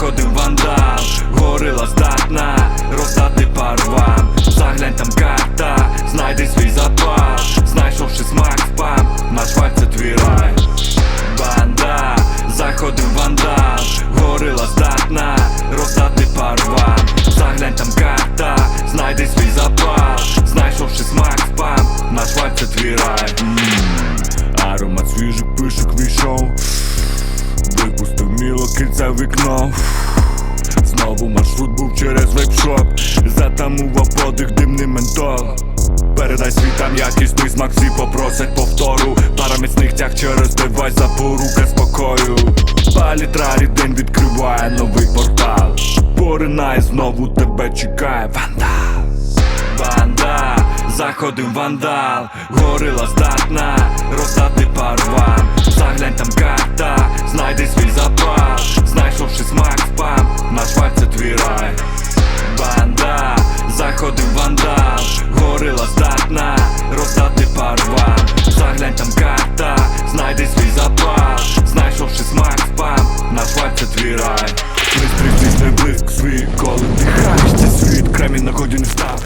ходив вандал, горила здатна, роздати парван Заглянь там карта, знайди свій запал, знайшовши смак спам, наш вайб це твій рай. Банда, заходив вандал, горила здатна, роздати парван Заглянь там карта, знайди свій запал, знайшовши смак спам, наш вайб це твій рай. кільце вікно. Знову маршрут був через вейпшоп Затамував подих, димний ментол Передай світам якісний смак, всі попросять повтору. Пара міцних тяг через девайс, за запорука спокою. Палітра день відкриває новий портал. Поринай знову тебе чекає вандал. Вандал, заходив вандал, горила здатна, роздати свій рай Близь, близь, близь, не близь, свій, коли ти храєш цей світ, кремінь на ході не став